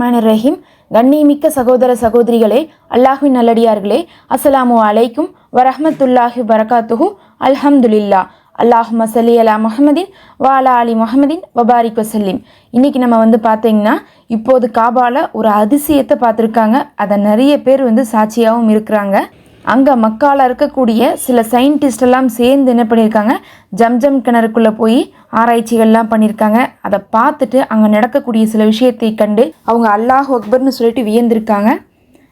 ரஹ்மான் ரஹீம் கண்ணியமிக்க சகோதர சகோதரிகளே அல்லாஹ்வின் நல்லடியார்களே அஸ்ஸலாமு அலைக்கும் வரஹமத்துல்லாஹி வரகாத்துஹு அல்ஹம்துலில்லா அல்லாஹு மசலி அலா முஹமதின் வாலா அலி முஹமதின் வபாரிக் வசல்லிம் இன்னைக்கு நம்ம வந்து பார்த்தீங்கன்னா இப்போது காபாவில் ஒரு அதிசயத்தை பார்த்துருக்காங்க. அதை நிறைய பேர் வந்து சாட்சியாகவும் இருக்கிறாங்க. அங்கே மக்கால இருக்கக்கூடிய சில சயின்டிஸ்ட் எல்லாம் சேர்ந்து என்ன பண்ணியிருக்காங்க ஜம்ஜம் கிணறுக்குள்ளே போய் ஆராய்ச்சிகள்லாம் பண்ணியிருக்காங்க அதை பார்த்துட்டு அங்கே நடக்கக்கூடிய சில விஷயத்தை கண்டு அவங்க அல்லாஹ் அக்பர்னு சொல்லிட்டு வியந்திருக்காங்க.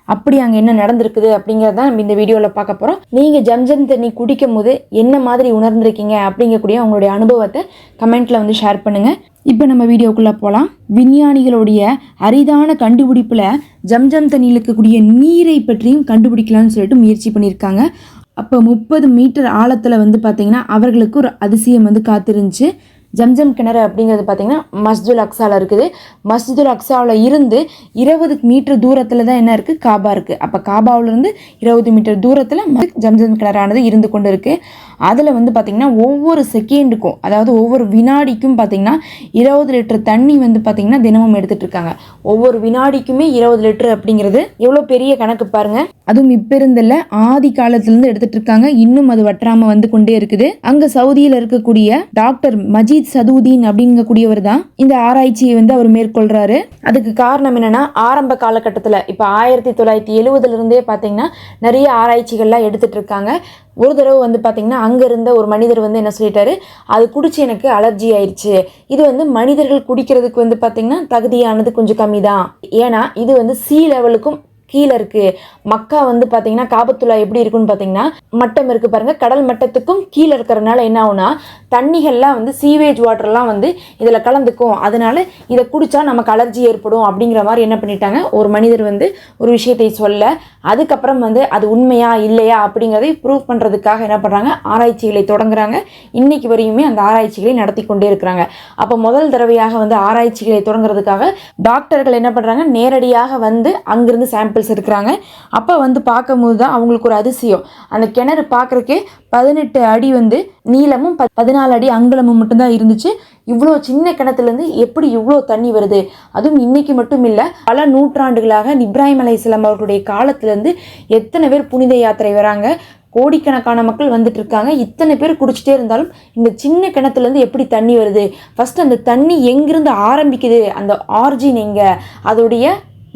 அப்படி அங்கே என்ன நடந்திருக்குது அப்படிங்கிறத நம்ம இந்த வீடியோவில் பார்க்க போகிறோம் நீங்கள் ஜம்ஜம் தண்ணி குடிக்கும் போது என்ன மாதிரி உணர்ந்திருக்கீங்க அப்படிங்கக்கூடிய உங்களுடைய அனுபவத்தை கமெண்ட்டில் வந்து ஷேர் பண்ணுங்கள் இப்போ நம்ம வீடியோக்குள்ளே போகலாம் விஞ்ஞானிகளுடைய அரிதான கண்டுபிடிப்பில் ஜம்ஜம் தண்ணியில் இருக்கக்கூடிய நீரை பற்றியும் கண்டுபிடிக்கலாம்னு சொல்லிட்டு முயற்சி பண்ணியிருக்காங்க. அப்போ முப்பது மீட்டர் ஆழத்தில் வந்து பார்த்திங்கன்னா அவர்களுக்கு ஒரு அதிசயம் வந்து காத்திருந்துச்சு. ஜம்ஜம் கிணறு அப்படிங்கிறது பார்த்தீங்கன்னா மஸ்ஜுல் அக்ஸாவில் இருக்குது. மஸ்ஜுல் அக்ஸாவில் இருந்து இருபது மீட்டர் தூரத்தில் தான் என்ன இருக்குது காபா இருக்குது அப்போ காபாவிலேருந்து இருபது மீட்டர் தூரத்தில் ஜம்ஜம் கிணறானது இருந்து கொண்டு இருக்குது அதில் வந்து பார்த்திங்கன்னா ஒவ்வொரு செகண்டுக்கும் அதாவது ஒவ்வொரு வினாடிக்கும் பார்த்திங்கன்னா இருபது லிட்டர் தண்ணி வந்து பார்த்திங்கன்னா தினமும் எடுத்துகிட்டு இருக்காங்க. ஒவ்வொரு வினாடிக்குமே இருபது லிட்டர் அப்படிங்கிறது எவ்வளோ பெரிய கணக்கு பாருங்கள் அதுவும் இப்போ இருந்தில்ல ஆதி காலத்துலேருந்து எடுத்துகிட்டு இருக்காங்க. இன்னும் அது வற்றாமல் வந்து கொண்டே இருக்குது. அங்கே சவுதியில் இருக்கக்கூடிய டாக்டர் மஜீத் சதுதீன் அப்படிங்கக்கூடியவர் தான் இந்த ஆராய்ச்சியை வந்து அவர் மேற்கொள்றாரு. அதுக்கு காரணம் என்னன்னா ஆரம்ப காலகட்டத்தில் இப்போ ஆயிரத்தி தொள்ளாயிரத்தி எழுபதுலேருந்தே பார்த்தீங்கன்னா நிறைய ஆராய்ச்சிகள்லாம் எடுத்துட்டு இருக்காங்க ஒரு தடவை வந்து பார்த்திங்கன்னா அங்கே இருந்த ஒரு மனிதர் வந்து என்ன சொல்லிட்டாரு? அது குடிச்சு எனக்கு அலர்ஜி ஆயிடுச்சு இது வந்து மனிதர்கள் குடிக்கிறதுக்கு வந்து பார்த்திங்கன்னா தகுதியானது கொஞ்சம் கம்மி தான் ஏன்னா இது வந்து சி லெவலுக்கும் கீழே இருக்குது மக்கா வந்து பார்த்தீங்கன்னா காபத்துலா எப்படி இருக்குன்னு பார்த்தீங்கன்னா மட்டம் இருக்குது பாருங்கள் கடல் மட்டத்துக்கும் கீழே இருக்கிறனால என்ன ஆகுனா தண்ணிகள்லாம் வந்து சீவேஜ் வாட்டர்லாம் வந்து இதில் கலந்துக்கும். அதனால் இதை குடித்தா நமக்கு அலர்ஜி ஏற்படும் அப்படிங்கிற மாதிரி என்ன பண்ணிட்டாங்க ஒரு மனிதர் வந்து ஒரு விஷயத்தை சொல்ல அதுக்கப்புறம் வந்து அது உண்மையா இல்லையா அப்படிங்கிறதை ப்ரூவ் பண்ணுறதுக்காக என்ன பண்ணுறாங்க ஆராய்ச்சிகளை தொடங்குறாங்க. இன்றைக்கு வரையுமே அந்த ஆராய்ச்சிகளை நடத்தி கொண்டே இருக்கிறாங்க. அப்போ முதல் தடவையாக வந்து ஆராய்ச்சிகளை தொடங்குறதுக்காக டாக்டர்கள் என்ன பண்ணுறாங்க நேரடியாக வந்து அங்கிருந்து சாம்பிள்ஸ் இருக்கிறாங்க அப்போ வந்து பார்க்கும்போது தான் அவங்களுக்கு ஒரு அதிசயம். அந்த கிணறு பார்க்குறக்கே பதினெட்டு அடி வந்து நீளமும் ப பதினாலு அடி அங்குலமும் மட்டும்தான் இருந்துச்சு. இவ்வளோ சின்ன கிணத்துலேருந்து எப்படி இவ்வளோ தண்ணி வருது? அதுவும் இன்னைக்கு மட்டும் இல்லை பல நூற்றாண்டுகளாக இப்ராஹிம் அலைஹிஸ்ஸலாம் அவர்களுடைய காலத்துலேருந்து எத்தனை பேர் புனித யாத்திரை வராங்க? கோடிக்கணக்கான மக்கள் வந்துட்டு இருக்காங்க. இத்தனை பேர் குடிச்சிட்டே இருந்தாலும் இந்த சின்ன கிணத்துலேருந்து எப்படி தண்ணி வருது? ஃபர்ஸ்ட் அந்த தண்ணி எங்கிருந்து ஆரம்பிக்குது? அந்த ஆர்ஜின் எங்கே? அதோடைய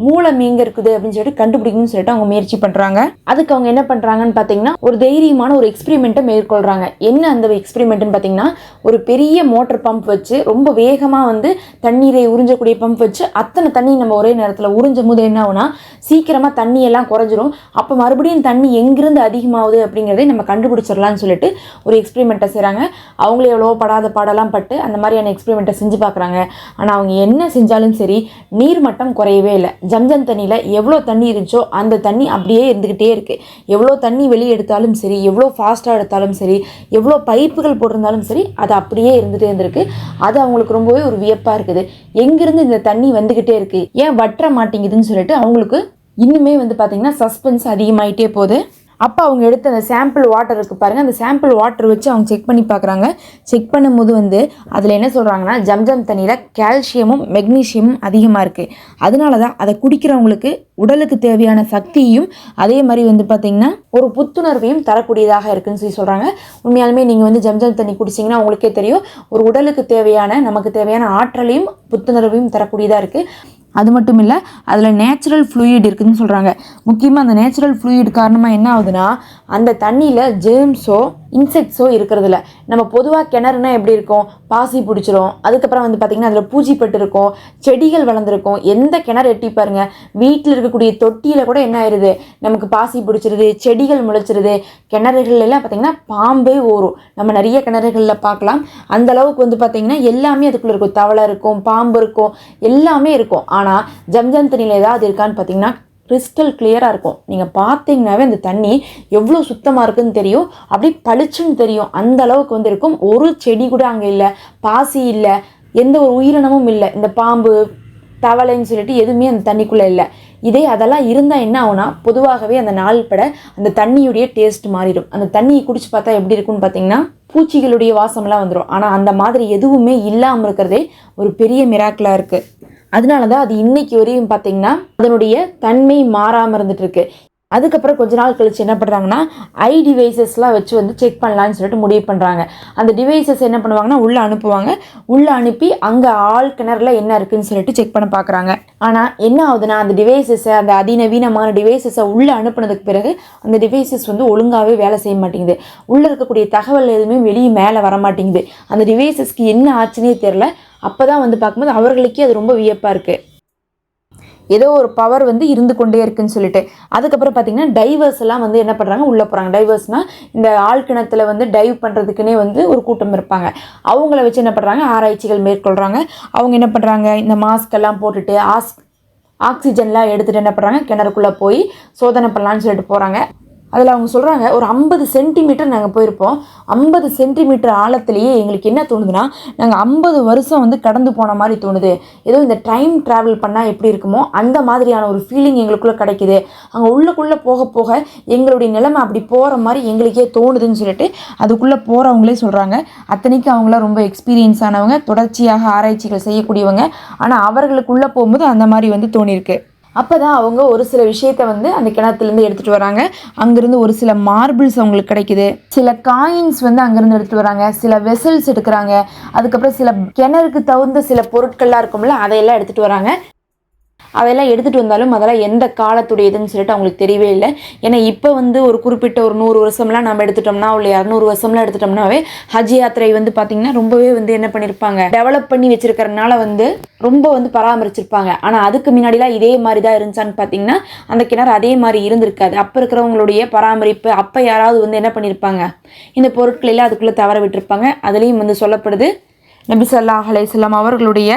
மூலம் எங்க இருக்குது அப்படின்னு சொல்லிட்டு கண்டுபிடிக்கணும்னு சொல்லிட்டு அவங்க முயற்சி பண்றாங்க. அதுக்கு அவங்க என்ன பண்றாங்கன்னு பார்த்தீங்கன்னா ஒரு தைரியமான ஒரு எக்ஸ்பெரிமெண்ட்டை மேற்கொள்றாங்க. என்ன அந்த எக்ஸ்பெரிமெண்ட்னு பார்த்தீங்கன்னா ஒரு பெரிய மோட்டர் பம்ப் வச்சு ரொம்ப வேகமாக வந்து தண்ணீரை உறிஞ்சக்கூடிய பம்ப் வச்சு அத்தனை தண்ணி நம்ம ஒரே நேரத்தில் உறிஞ்சும் போது என்ன ஆகுனா சீக்கிரமாக தண்ணி எல்லாம் குறைஞ்சிரும். அப்போ மறுபடியும் தண்ணி எங்கிருந்து அதிகமாகுது அப்படிங்கிறதே நம்ம கண்டுபிடிச்சிடலாம்னு சொல்லிட்டு ஒரு எக்ஸ்பெரிமெண்ட்டை செய்கிறாங்க அவங்களே எவ்வளோ படாத பாடலாம் பட்டு அந்த மாதிரியான எக்ஸ்பெரிமெண்ட்டை செஞ்சு பார்க்குறாங்க ஆனால் அவங்க என்ன செஞ்சாலும் சரி நீர் மட்டம் குறையவே இல்லை. ஜம்ஜம் தண்ணியில் எவ்வளோ தண்ணி இருந்துச்சோ அந்த தண்ணி அப்படியே இருந்துக்கிட்டே இருக்குது எவ்வளோ தண்ணி வெளியே எடுத்தாலும் சரி எவ்வளோ ஃபாஸ்ட்டாக எடுத்தாலும் சரி எவ்வளோ பைப்புகள் போட்டிருந்தாலும் சரி அது அப்படியே இருந்துகிட்டே இருந்திருக்கு. அது அவங்களுக்கு ரொம்பவே ஒரு வியப்பாக இருக்குது. எங்கேருந்து இந்த தண்ணி வந்துக்கிட்டே இருக்குது ஏன் வற்ற மாட்டேங்குதுன்னு சொல்லிட்டு அவங்களுக்கு இன்னுமே வந்து பார்த்திங்கன்னா சஸ்பென்ஸ் அதிகமாகிட்டே போகுது. அப்போ அவங்க எடுத்த அந்த சாம்பிள் வாட்டர் இருக்குது பாருங்கள் அந்த சாம்பிள் வாட்டர் வச்சு அவங்க செக் பண்ணி பார்க்குறாங்க செக் பண்ணும்போது வந்து அதில் என்ன சொல்கிறாங்கன்னா ஜம்ஜம் தண்ணியில் கால்சியமும் மெக்னீஷியமும் அதிகமாக இருக்குது அதனால தான் அதை குடிக்கிறவங்களுக்கு உடலுக்கு தேவையான சக்தியும் அதே மாதிரி வந்து பார்த்திங்கன்னா ஒரு புத்துணர்வையும் தரக்கூடியதாக இருக்குன்னு சொல்லி சொல்கிறாங்க உண்மையாலுமே நீங்கள் வந்து ஜம்ஜம் தண்ணி குடிச்சிங்கன்னா உங்களுக்கே தெரியும். ஒரு உடலுக்கு தேவையான நமக்கு தேவையான ஆற்றலையும் புத்துணர்வையும் தரக்கூடியதாக இருக்குது அது மட்டும் இல்லை அதில் நேச்சுரல் ஃப்ளூயிட் இருக்குதுன்னு சொல்கிறாங்க முக்கியமாக அந்த நேச்சுரல் ஃப்ளூயிட் காரணமாக என்ன ஆகுதுன்னா அந்த தண்ணியில் ஜேர்ம்ஸோ இன்செக்ட்ஸோ இருக்கிறதில்ல நம்ம பொதுவாக கிணறுனா எப்படி இருக்கும்? பாசி பிடிச்சிரும். அதுக்கப்புறம் வந்து பார்த்திங்கன்னா அதில் பூச்சிப்பட்டு இருக்கும் செடிகள் வளர்ந்துருக்கும். எந்த கிணறு எட்டி பாருங்கள் வீட்டில் இருக்கக்கூடிய தொட்டியில் கூட என்ன ஆயிடுது நமக்கு பாசி பிடிச்சிருது செடிகள் முளைச்சிருது. கிணறுகள்லாம் பார்த்திங்கன்னா பாம்பே ஓரும் நம்ம நிறைய கிணறுகளில் பார்க்கலாம் அந்த அளவுக்கு வந்து பார்த்திங்கன்னா எல்லாமே அதுக்குள்ளே இருக்கும். தவளை இருக்கும் பாம்பு இருக்கும் எல்லாமே இருக்கும். ஆனால் ஜம்ஜம் தண்ணியில் ஏதாவது இருக்கான்னு பார்த்தீங்கன்னா கிறிஸ்டல் கிளியராக இருக்கும். நீங்கள் பார்த்தீங்கன்னாவே அந்த தண்ணி எவ்வளோ சுத்தமாக இருக்குன்னு தெரியும். அப்படியே பளிச்சுன்னு தெரியும். அந்த அளவுக்கு வந்து இருக்கும். ஒரு செடி கூட அங்கே இல்லை. பாசி இல்லை. எந்த ஒரு உயிரினமும் இல்லை. இந்த பாம்பு தவளைன்னு சொல்லிட்டு எதுவுமே அந்த தண்ணிக்குள்ளே இல்லை. இதே அதெல்லாம் இருந்தால் என்ன ஆகும்னா பொதுவாகவே அந்த நாள் பட அந்த தண்ணியுடைய டேஸ்ட் மாறிடும். அந்த தண்ணியை குடிச்சு பார்த்தா எப்படி இருக்கும்னு பார்த்தீங்கன்னா பூச்சிகளுடைய வாசம்லாம் வந்துடும் ஆனால் அந்த மாதிரி எதுவுமே இல்லாமல் இருக்கிறதே ஒரு பெரிய மிராக்கிளாக இருக்குது அதனால தான் அது இன்னைக்கு வரையும் பார்த்தீங்கன்னா அதனுடைய தன்மை மாறாமல் இருந்துட்டு இருக்கு. அதுக்கப்புறம் கொஞ்ச நாள் கழிச்சு என்ன பண்ணுறாங்கன்னா ஐ டிவைசஸ்லாம் வச்சு வந்து செக் பண்ணலான்னு சொல்லிட்டு முடிவு பண்ணுறாங்க அந்த டிவைசஸ் என்ன பண்ணுவாங்கன்னா உள்ளே அனுப்புவாங்க. உள்ளே அனுப்பி அங்கே ஆள் கிணறுல என்ன இருக்குன்னு சொல்லிட்டு செக் பண்ண பார்க்குறாங்க ஆனால் என்ன ஆகுதுன்னா அந்த டிவைசஸை அந்த அதிநவீனமான டிவைசஸை உள்ளே அனுப்புனதுக்கு பிறகு அந்த டிவைசஸ் வந்து ஒழுங்காகவே வேலை செய்ய மாட்டேங்குது. உள்ளே இருக்கக்கூடிய தகவல் எதுவுமே வெளியே மேலே வர மாட்டேங்குது. அந்த டிவைசஸ்க்கு என்ன ஆச்சுன்னே தெரில அப்போ தான் வந்து பார்க்கும்போது அவர்களுக்கே அது ரொம்ப வியப்பாக இருக்குது ஏதோ ஒரு பவர் வந்து இருந்து கொண்டே இருக்குன்னு சொல்லிட்டு. அதுக்கப்புறம் பார்த்தீங்கன்னா டைவர்ஸ் எல்லாம் வந்து என்ன பண்ணுறாங்க உள்ளே போகிறாங்க டைவர்ஸ்னால் இந்த ஆழ்கிணத்துல வந்து டைவ் பண்ணுறதுக்குனே வந்து ஒரு கூட்டம் இருப்பாங்க. அவங்கள வச்சு என்ன பண்ணுறாங்க ஆராய்ச்சிகள் மேற்கொள்கிறாங்க அவங்க என்ன பண்ணுறாங்க இந்த மாஸ்க் எல்லாம் போட்டுட்டு ஆஸ் ஆக்சிஜன்லாம் எடுத்துகிட்டு என்ன பண்ணுறாங்க கிணறுக்குள்ளே போய் சோதனை பண்ணலான்னு சொல்லிட்டு போகிறாங்க அதில் அவங்க சொல்கிறாங்க ஒரு ஐம்பது சென்டிமீட்டர் நாங்கள் போயிருப்போம். ஐம்பது சென்டிமீட்டர் ஆழத்துலேயே எங்களுக்கு என்ன தோணுதுன்னா நாங்கள் ஐம்பது வருஷம் வந்து கடந்து போன மாதிரி தோணுது. ஏதோ இந்த டைம் ட்ராவல் பண்ணால் எப்படி இருக்குமோ அந்த மாதிரியான ஒரு ஃபீலிங் எங்களுக்குள்ளே கிடைக்குது. அங்கே உள்ளக்குள்ளே போக போக எங்களுடைய நிலைமை அப்படி போகிற மாதிரி எங்களுக்கே தோணுதுன்னு சொல்லிட்டு அதுக்குள்ளே போகிறவங்களே சொல்கிறாங்க அத்தனைக்கும் அவங்களாம் ரொம்ப எக்ஸ்பீரியன்ஸ் ஆனவங்க தொடர்ச்சியாக ஆராய்ச்சிகள் செய்யக்கூடியவங்க. ஆனால் அவர்களுக்குள்ளே போகும்போது அந்த மாதிரி வந்து தோணியிருக்கு. அப்போ தான் அவங்க ஒரு சில விஷயத்த வந்து அந்த கிணத்துலேருந்து எடுத்துகிட்டு வராங்க. அங்கேருந்து ஒரு சில மார்பிள்ஸ் அவங்களுக்கு கிடைக்குது. சில காயின்ஸ் வந்து அங்கேருந்து எடுத்துகிட்டு வராங்க. சில வெசல்ஸ் எடுக்கிறாங்க. அதுக்கப்புறம் சில கிணறுக்கு தகுந்த சில பொருட்கள்லாம் இருக்கும்ல அதையெல்லாம் எடுத்துகிட்டு வராங்க. அதெல்லாம் எடுத்துகிட்டு வந்தாலும் அதெல்லாம் எந்த காலத்துடையதுன்னு சொல்லிட்டு அவங்களுக்கு தெரியவே இல்லை. ஏன்னா இப்போ வந்து ஒரு குறிப்பிட்ட ஒரு நூறு வருஷம்லாம் நம்ம எடுத்துட்டோம்னா இல்லை இரநூறு வருஷம்லாம் எடுத்துட்டோம்னாவே ஹஜ் யாத்திரை வந்து பார்த்திங்கன்னா ரொம்பவே வந்து என்ன பண்ணியிருப்பாங்க டெவலப் பண்ணி வச்சிருக்கறனால வந்து ரொம்ப வந்து பராமரிச்சிருப்பாங்க. ஆனால் அதுக்கு முன்னாடிலாம் இதே மாதிரி தான் இருந்துச்சான்னு பார்த்தீங்கன்னா அந்த கிணறு அதே மாதிரி இருந்திருக்காது. அப்போ இருக்கிறவங்களுடைய பராமரிப்பு அப்போ யாராவது வந்து என்ன பண்ணியிருப்பாங்க இந்த பொருட்களெல்லாம் அதுக்குள்ளே தவற விட்டுருப்பாங்க. அதுலேயும் வந்து சொல்லப்படுது நபி ஸல்லல்லாஹு அலைஹி அவர்களுடைய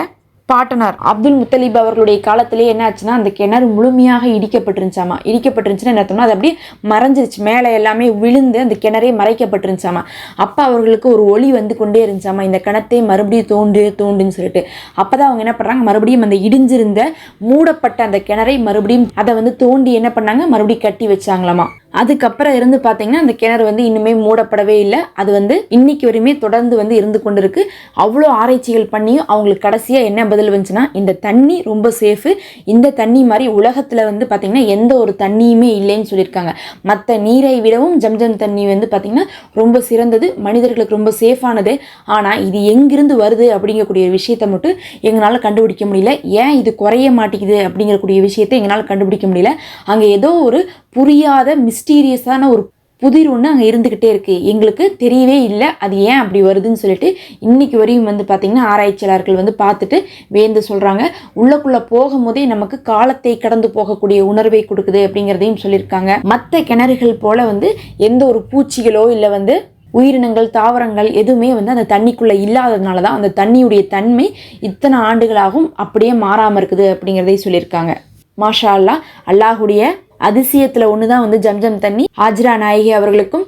பாட்டனார் அப்துல் முத்தலீப் அவர்களுடைய காலத்திலே என்ன ஆச்சுன்னா அந்த கிணறு முழுமையாக இடிக்கப்பட்டிருந்துச்சாமா? இடிக்கப்பட்டிருந்துச்சுன்னா என்ன அர்த்தம்னா அது அப்படியே மறைஞ்சிருச்சு. மேலே எல்லாமே விழுந்து அந்த கிணறே மறைக்கப்பட்டிருந்துச்சாமா? அப்போ அவர்களுக்கு ஒரு ஒளி வந்து கொண்டே இருந்துச்சாமா? இந்த கிணத்தை மறுபடியும் தோண்டு தோண்டுன்னு சொல்லிட்டு. அப்போ தான் அவங்க என்ன பண்ணுறாங்க மறுபடியும் அந்த இடிஞ்சிருந்த மூடப்பட்ட அந்த கிணறை மறுபடியும் அதை வந்து தோண்டி என்ன பண்ணாங்க? மறுபடியும் கட்டி வச்சாங்களாமா? அதுக்கப்புறம் இருந்து பார்த்தீங்கன்னா அந்த கிணறு வந்து இன்னுமே மூடப்படவே இல்லை. அது வந்து இன்னைக்கு வரையுமே தொடர்ந்து வந்து இருந்து கொண்டு இருக்கு அவ்வளோ ஆராய்ச்சிகள் பண்ணியும் அவங்களுக்கு கடைசியாக என்ன பதில் வந்துச்சுன்னா இந்த தண்ணி ரொம்ப சேஃபு இந்த தண்ணி மாதிரி உலகத்தில் வந்து பார்த்திங்கன்னா எந்த ஒரு தண்ணியுமே இல்லைன்னு சொல்லியிருக்காங்க. மற்ற நீரை விடவும் ஜம்ஜம் தண்ணி வந்து பார்த்திங்கன்னா ரொம்ப சிறந்தது. மனிதர்களுக்கு ரொம்ப சேஃபானது ஆனால் இது எங்கிருந்து வருது அப்படிங்கக்கூடிய விஷயத்தை மட்டும் எங்களால் கண்டுபிடிக்க முடியல. ஏன் இது குறைய மாட்டேங்குது அப்படிங்கக்கூடிய விஷயத்தை எங்களால் கண்டுபிடிக்க முடியல. அங்கே ஏதோ ஒரு புரியாத மிஸ்டீரியஸான ஒரு புதிர் ஒன்று அங்கே இருந்துக்கிட்டே இருக்குது எங்களுக்கு தெரியவே இல்லை. அது ஏன் அப்படி வருதுன்னு சொல்லிட்டு இன்றைக்கி வரையும் வந்து பார்த்திங்கன்னா ஆராய்ச்சியாளர்கள் வந்து பார்த்துட்டு வேந்து சொல்கிறாங்க உள்ளக்குள்ளே போகும்போதே நமக்கு காலத்தை கடந்து போகக்கூடிய உணர்வை கொடுக்குது அப்படிங்கிறதையும் சொல்லியிருக்காங்க. மற்ற கிணறுகள் போல் வந்து எந்த ஒரு பூச்சிகளோ இல்லை வந்து உயிரினங்கள் தாவரங்கள் எதுவுமே வந்து அந்த தண்ணிக்குள்ளே இல்லாததுனால தான் அந்த தண்ணியுடைய தன்மை இத்தனை ஆண்டுகளாகவும் அப்படியே மாறாமல் இருக்குது அப்படிங்கிறதையும் சொல்லியிருக்காங்க. மாஷா அல்லாஹ் அல்லாஹுடைய அதிசயத்தில் ஒன்று தான் வந்து ஜம்ஜம் தண்ணி. ஆஜ்ரா நாயகி அவர்களுக்கும்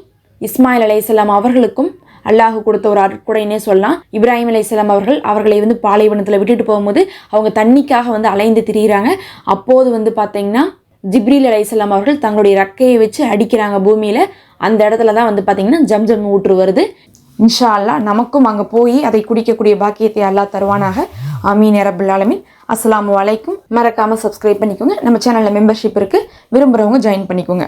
இஸ்மாயில் அலையாம் அவர்களுக்கும் அல்லாஹ் கொடுத்த ஒரு அருட்கொடைன்னே சொல்லலாம். இப்ராஹிம் அலையாம் அவர்கள் அவர்களை வந்து பாலைவனத்தில் விட்டுட்டு போகும்போது அவங்க தண்ணிக்காக வந்து அலைந்து திரியிறாங்க. அப்போது வந்து பார்த்தீங்கன்னா ஜிப்ரீல் அலையாம் அவர்கள் தங்களுடைய ரக்கையை வச்சு அடிக்கிறாங்க பூமியில். அந்த இடத்துல தான் வந்து பார்த்தீங்கன்னா ஜம்ஜம் ஊற்று வருது. இன்ஷா அல்லாஹ் நமக்கும் அங்கே போய் அதை குடிக்கக்கூடிய பாக்கியத்தை அல்லாஹ் தருவானாக. அமீன் அரபுல் அலமின் அஸ்லாம் அலைக்கும் மறக்காமல் சப்ஸ்கிரைப் பண்ணிக்கோங்க. நம்ம சேனலில் மெம்பர்ஷிப் இருக்குது விரும்புகிறவங்க ஜாயின் பண்ணிக்கோங்க.